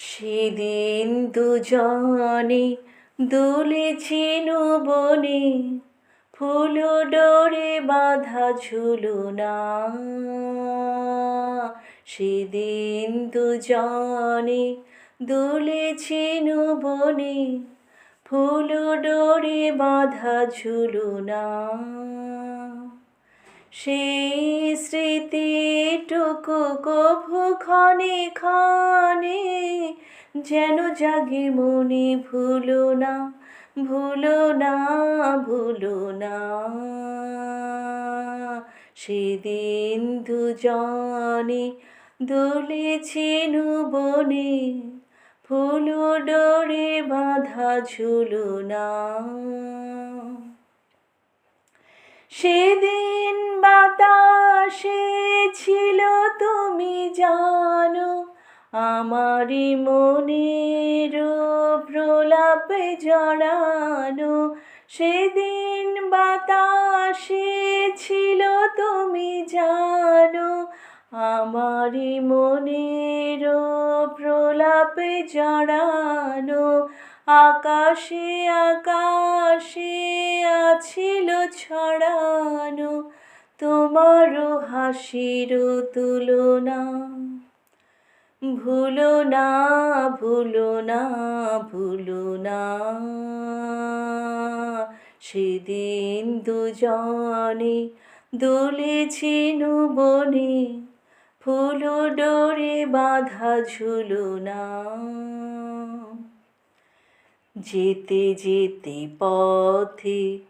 সেদিন দুজনে দুলেছি বনে ফুল ডোরে বাঁধা ঝুলনা সেদিন দুজনে দুলেছি বনে ফুল ডোরে বাঁধা ঝুলনা সেই স্মৃতিটুকু কভু ক্ষণে ক্ষণে, যেন জাগে মনে ভুলো না ভুলো না ভুলো না। সেদিন দুজনে দুলেছি বনে ফুল ডোরে বাঁধা ঝুলো না। সেদিন বাতাসে ছিল তুমি জানো, আমারই মনের প্রলাপে জড়ানো। সেদিন বাতাসে ছিল তুমি জানো, আমারই মনের প্রলাপে জড়ানো। আকাশে আকাশে আছিল ছড়ানো তোমারও হাসির তুলনা। ভুলো না ভুলো না ভুলো না। সেদিন দুজনে দুলেছি বনে, ফুল ডোরে বাঁধা ঝুলো না। যেতে যেতে পথে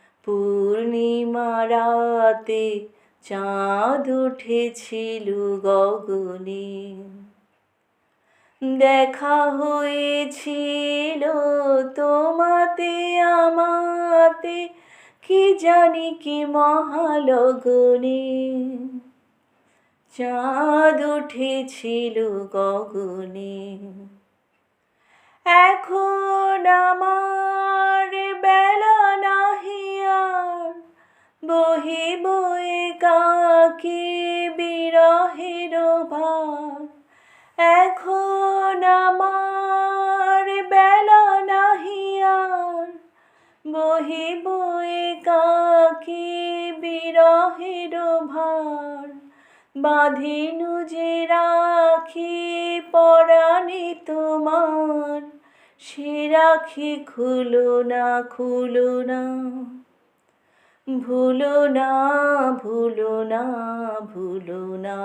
পূর্ণিমা রাতে চাঁদ উঠেছিল গগনে। দেখা হয়েছিল তোমাতে, আমাতে, কি জানি কি মহালগনে। চাঁদ উঠেছিল গগনে। এখন আমার বেলা কাকি বিরহের ভার। এখন আমার বেলা নাহি আর। বহি বয়ে কাকি বিরহের ভার। বাঁধিনু যে রাখি পরাণে তোমার। সে রাখি খুলো না খুলো না। ভুলো না ভুলো না ভুলো না।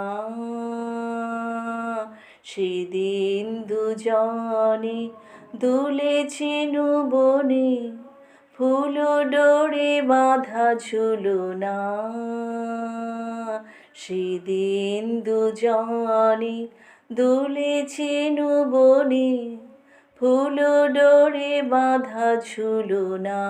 সেদিন দুজনে দুলেছি বনে ফুল ডোরে বাঁধা ঝুলো না। সেদিন দুজনে দুলেছি বনে ফুল ডোরে বাঁধা ঝুলো না।